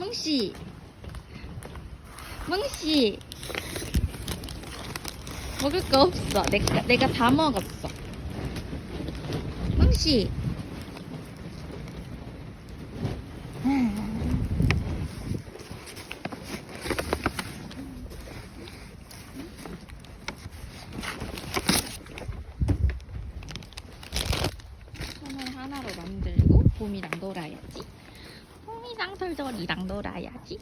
뭉씨. 뭉씨. 먹을 거 없어. 내가, 내가 다 먹었어. 손을 하나로 만들고 봄이랑 놀아야지. 털털이랑 놀아야지.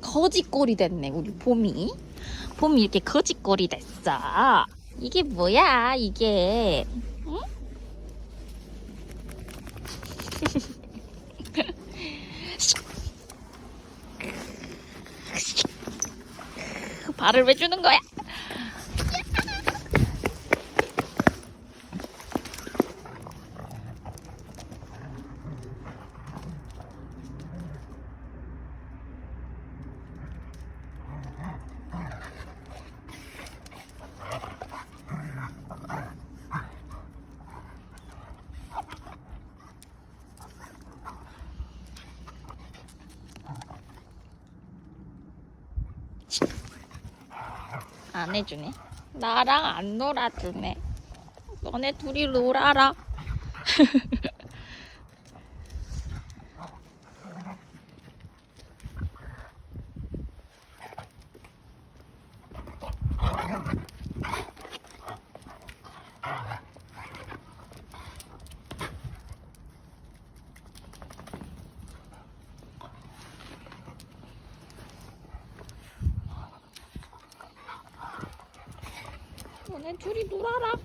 거지꼴이 됐네 우리 봄이. 봄이 이렇게 거지꼴이 됐어. 이게 뭐야 이게? 발을 왜 주는 거야? 안 해주네. 나랑 안 놀아주네. 너네 둘이 놀아라. 너네 둘이 놀아라.